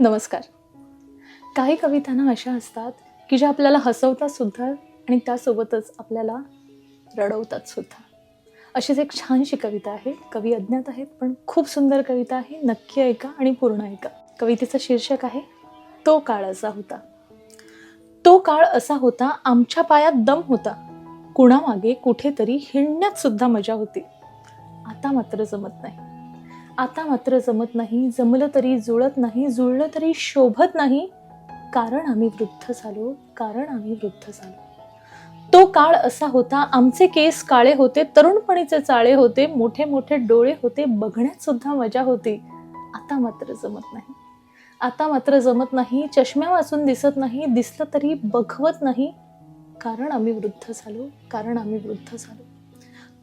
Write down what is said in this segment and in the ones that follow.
नमस्कार. काही कविता ना अशा असतात की ज्या आपल्याला हसवतात सुद्धा आणि त्यासोबतच आपल्याला रडवतात सुद्धा. अशीच एक छानशी कविता आहे. कवी अज्ञात आहेत पण खूप सुंदर कविता आहे. नक्की ऐका आणि पूर्ण ऐका. कवितेचं शीर्षक आहे तो काळ असा होता. तो काळ असा होता आमच्या पायात दम होता. कुणामागे कुठेतरी हिंडण्यात सुद्धा मजा होती. आता मात्र जमत नाही. आता मात्र जमत नाही जमलं तरी जुळत नाही जुळलं तरी शोभत नाही. कारण आम्ही वृद्ध झालो कारण आम्ही वृद्ध झालो. तो काळ असा होता आमचे केस काळे होते तरुणपणीचे चाळे होते मोठे मोठे डोळे होते बघण्यात सुद्धा मजा होती. आता मात्र जमत नाही. आता मात्र जमत नाही चष्म्या वाचून दिसत नाही दिसलं तरी बघवत नाही. कारण आम्ही वृद्ध झालो कारण आम्ही वृद्ध झालो.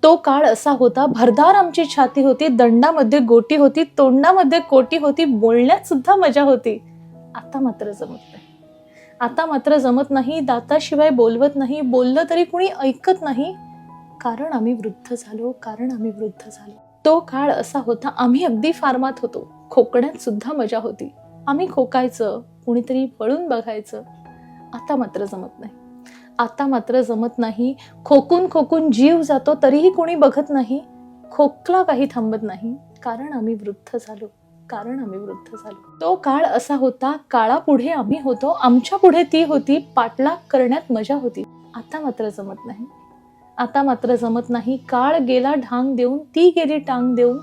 तो काळ असा होता भरदार आमची छाती होती दंडामध्ये गोटी होती तोंडामध्ये कोटी होती बोलण्यात सुद्धा मजा होती. आता मात्र जमत नाही. आता मात्र जमत नाही दाताशिवाय बोलवत नाही बोललं तरी कुणी ऐकत नाही. कारण आम्ही वृद्ध झालो कारण आम्ही वृद्ध झालो. तो काळ असा होता आम्ही अगदी फार्मात होतो खोकण्यात सुद्धा मजा होती. आम्ही खोकायचं कुणीतरी पळून बघायचं. आता मात्र जमत नाही. आता मात्र जमत नाही. खोकून खोकून जीव जातो तरीही कोणी बघत नाही. खोकला काही थांबत नाही. कारण आम्ही वृद्ध झालो. कारण आम्ही वृद्ध झालो. तो काळ असा होता काळापुढे आम्ही होतो. आमच्या पुढे ती होती पाठलाग करण्यात मजा होती. आता मात्र जमत नाही. आता मात्र जमत नाही. काळ गेला ढांग देऊन ती गेली टांग देऊन.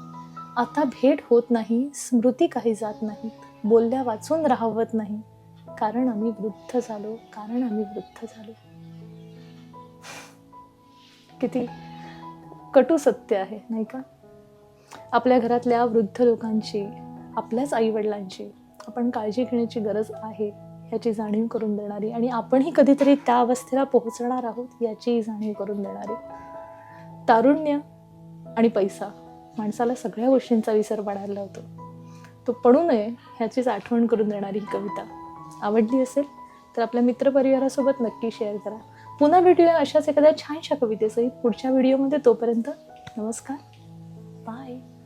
आता भेट होत नाही स्मृती काही जात नाही. बोलल्या वाचून राहवत नाही. कारण आम्ही वृद्ध झालो कारण आम्ही वृद्ध झालो. किती कटू सत्य आहे नाही का? आपल्या घरातल्या वृद्ध लोकांची आपल्याच आईवडिलांची आपण काळजी घेण्याची गरज आहे याची जाणीव करून देणारी आणि आपणही कधीतरी त्या अवस्थेला पोहोचणार आहोत याची जाणीव करून देणारी. तारुण्य आणि पैसा माणसाला सगळ्या गोष्टींचा विसर पडायला होतो तो पडू नये ह्याचीच आठवण करून देणारी ही कविता. आवडली असेल? तर आपल्या मित्रपरिवारासोबत नक्की शेअर करा. पुन्हा भेटूया अशाच एखाद्या छानशा कवितेसहित पुढच्या व्हिडिओमध्ये तोपर्यंत नमस्कार. बाय